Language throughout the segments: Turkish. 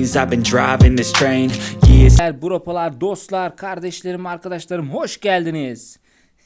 lanes. I've been driving this train. Years Bropalar, dostlar, kardeşlerim, arkadaşlarım hoş geldiniz.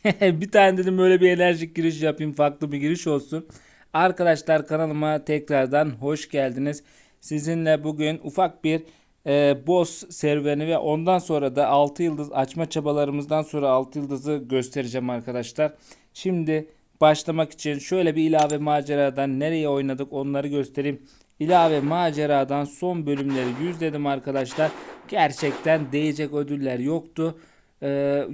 bir tane dedim böyle bir enerjik giriş yapayım, farklı bir giriş olsun. Arkadaşlar kanalıma tekrardan hoş geldiniz. Sizinle bugün ufak bir e, boss serüveni ve ondan sonra da 6 yıldız açma çabalarımızdan sonra 6 yıldızı göstereceğim arkadaşlar. Şimdi başlamak için şöyle bir ilave maceradan nereye oynadık onları göstereyim. İlave maceradan son bölümleri yüzledim arkadaşlar. Gerçekten değecek ödüller yoktu. Ee,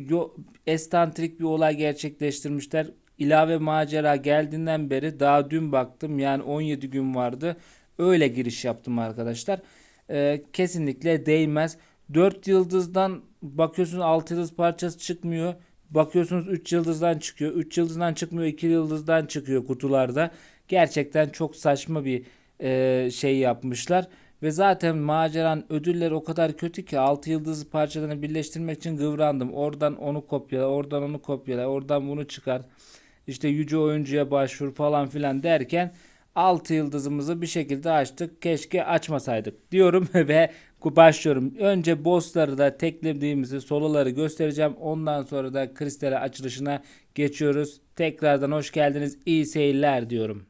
estantrik bir olay gerçekleştirmişler. İlave macera geldiğinden beri daha dün baktım yani 17 gün vardı. Öyle giriş yaptım arkadaşlar. Ee, kesinlikle değmez. 4 yıldızdan bakıyorsunuz 6 yıldız parçası çıkmıyor. Bakıyorsunuz 3 yıldızdan çıkıyor. 3 yıldızdan çıkmıyor 2 yıldızdan çıkıyor kutularda. Gerçekten çok saçma bir e, şey yapmışlar. Ve zaten maceran ödülleri o kadar kötü ki 6 yıldızlı parçalarını birleştirmek için kıvrandım. Oradan onu kopyala, oradan onu kopyala, oradan bunu çıkar. İşte yüce oyuncuya başvur falan filan derken 6 yıldızımızı bir şekilde açtık. Keşke açmasaydık diyorum ve başlıyorum. Önce bossları da teklediğimizi soloları göstereceğim. Ondan sonra da kristale açılışına geçiyoruz. Tekrardan hoş geldiniz. İyi seyirler diyorum.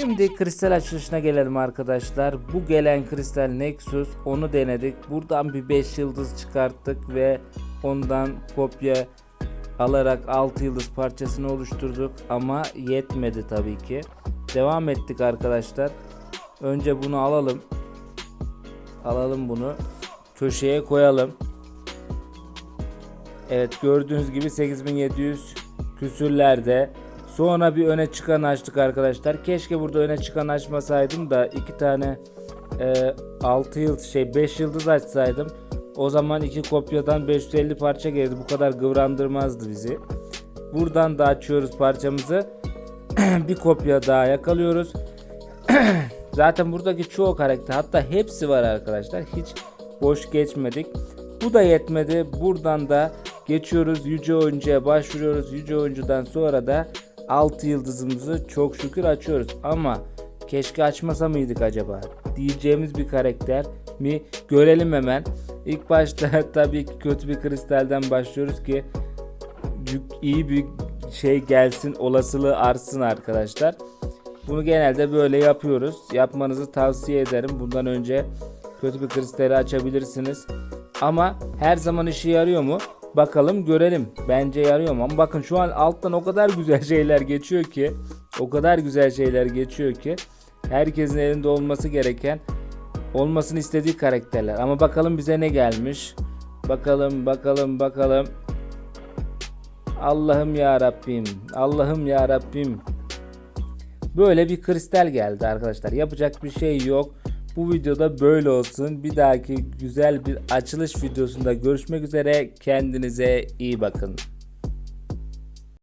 Şimdi kristal açılışına gelelim arkadaşlar. Bu gelen kristal Nexus onu denedik. Buradan bir 5 yıldız çıkarttık ve ondan kopya alarak 6 yıldız parçasını oluşturduk ama yetmedi tabii ki. Devam ettik arkadaşlar. Önce bunu alalım. Alalım bunu. Köşeye koyalım. Evet gördüğünüz gibi 8700 küsürlerde. Sonra bir öne çıkan açtık arkadaşlar. Keşke burada öne çıkan açmasaydım da iki tane e, 6 yıldız şey 5 yıldız açsaydım. O zaman iki kopyadan 550 parça gelirdi. Bu kadar kıvrandırmazdı bizi. Buradan da açıyoruz parçamızı. bir kopya daha yakalıyoruz. Zaten buradaki çoğu karakter hatta hepsi var arkadaşlar. Hiç boş geçmedik. Bu da yetmedi. Buradan da geçiyoruz. Yüce oyuncuya başvuruyoruz. Yüce oyuncudan sonra da 6 yıldızımızı çok şükür açıyoruz. Ama keşke açmasa mıydık acaba? Diyeceğimiz bir karakter mi? Görelim hemen. İlk başta tabii ki kötü bir kristalden başlıyoruz ki iyi bir şey gelsin olasılığı artsın arkadaşlar. Bunu genelde böyle yapıyoruz. Yapmanızı tavsiye ederim. Bundan önce kötü bir kristali açabilirsiniz. Ama her zaman işe yarıyor mu? Bakalım görelim. Bence yarıyor mu? Ama bakın şu an alttan o kadar güzel şeyler geçiyor ki o kadar güzel şeyler geçiyor ki herkesin elinde olması gereken olmasını istediği karakterler. Ama bakalım bize ne gelmiş. Bakalım bakalım bakalım. Allah'ım ya Rabbim. Allah'ım ya Rabbim. Böyle bir kristal geldi arkadaşlar. Yapacak bir şey yok. Bu videoda böyle olsun. Bir dahaki güzel bir açılış videosunda görüşmek üzere. Kendinize iyi bakın.